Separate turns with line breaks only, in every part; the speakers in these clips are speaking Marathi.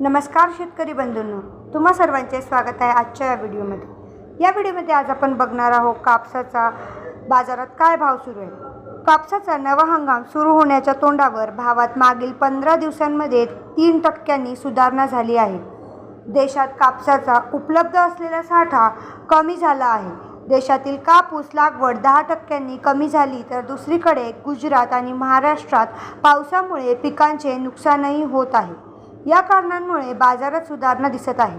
नमस्कार शेतकरी बंधूंनो तुम्हा सर्वांचे स्वागत आहे आजच्या या व्हिडिओमध्ये. या व्हिडिओमध्ये आज आपण बघणार आहोत कापसाचा बाजारात काय भाव सुरू आहे. कापसाचा नवा हंगाम सुरू होण्याच्या तोंडावर भावात मागील पंधरा दिवसांमध्ये तीन टक्क्यांनी सुधारणा झाली आहे. देशात कापसाचा उपलब्ध असलेला साठा कमी झाला आहे. देशातील कापूस लागवड दहा टक्क्यांनी कमी झाली तर दुसरीकडे गुजरात आणि महाराष्ट्रात पावसामुळे पिकांचे नुकसानही होत आहे. या कारणांमुळे बाजारात सुधारणा दिसत आहे.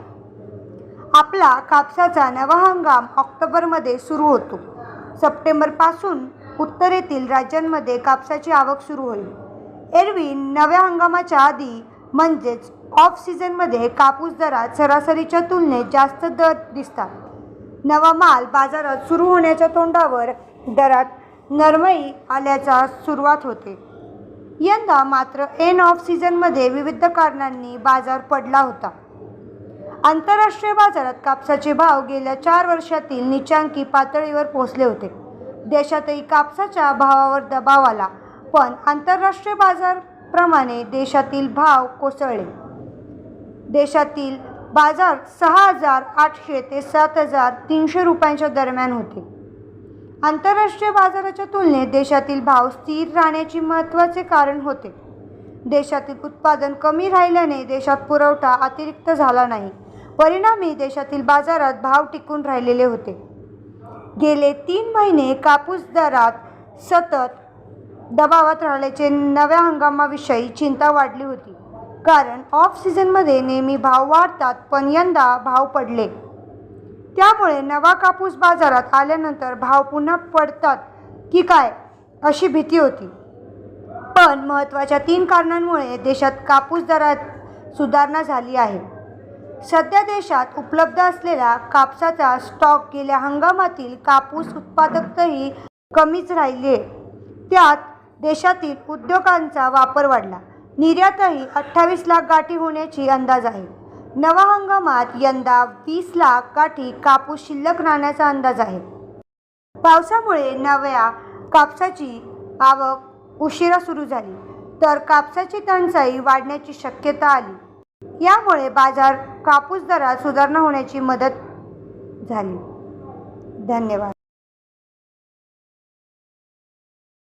आपला कापसाचा नवा हंगाम ऑक्टोबरमध्ये सुरू होतो. सप्टेंबरपासून उत्तरेतील राज्यांमध्ये कापसाची आवक सुरू होईल. एरवी नव्या हंगामाच्या आधी म्हणजेच ऑफ सीझनमध्ये कापूस दरात सरासरीच्या तुलनेत जास्त दर दिसतात. नवा माल बाजारात सुरू होण्याच्या तोंडावर दरात नरमई आल्याचा सुरुवात होते. यंदा मात्र एन ऑफ सीझनमध्ये विविध कारणांनी बाजार पडला होता. आंतरराष्ट्रीय बाजारात कापसाचे भाव गेल्या चार वर्षातील निचांकी पातळीवर पोहोचले होते. देशातही कापसाच्या भावावर दबाव आला पण आंतरराष्ट्रीय बाजारप्रमाणे देशातील भाव कोसळले. देशातील बाजार सहा हजार आठशे ते सात हजार तीनशे रुपयांच्या दरम्यान होते. आंतरराष्ट्रीय बाजाराच्या तुलनेत देशातील भाव स्थिर राहण्याचे महत्त्वाचे कारण होते. देशातील उत्पादन कमी राहिल्याने देशात पुरवठा अतिरिक्त झाला नाही. परिणामी देशातील बाजारात भाव टिकून राहिलेले होते. गेले तीन महिने कापूस दरात सतत दबावात राहिल्याचे नव्या हंगामाविषयी चिंता वाढली होती. कारण ऑफ सीझनमध्ये नेहमी भाव वाढतात पण यंदा भाव पडले. त्यामुळे नवा कापूस बाजारात आल्यानंतर भाव पुन्हा पडतात की काय अशी भीती होती. पण महत्त्वाच्या तीन कारणांमुळे देशात कापूस दरात सुधारणा झाली आहे. सध्या देशात उपलब्ध असलेला कापसाचा स्टॉक गेल्या हंगामातील कापूस उत्पादकताही कमीच राहिली. त्यात देशातील उद्योगांचा वापर वाढला. निर्यातही अठ्ठावीस लाख गाठी होण्याची अंदाज आहे. नवा हंगामात यंदा वीस लाख गाठी कापूस शिल्लक राहण्याचा अंदाज आहे. पावसामुळे नव्या कापसाची आवक उशिरा सुरू झाली तर कापसाची टंचाई वाढण्याची शक्यता आली. यामुळे बाजार कापूस दरात सुधारणा होण्याची मदत झाली. धन्यवाद.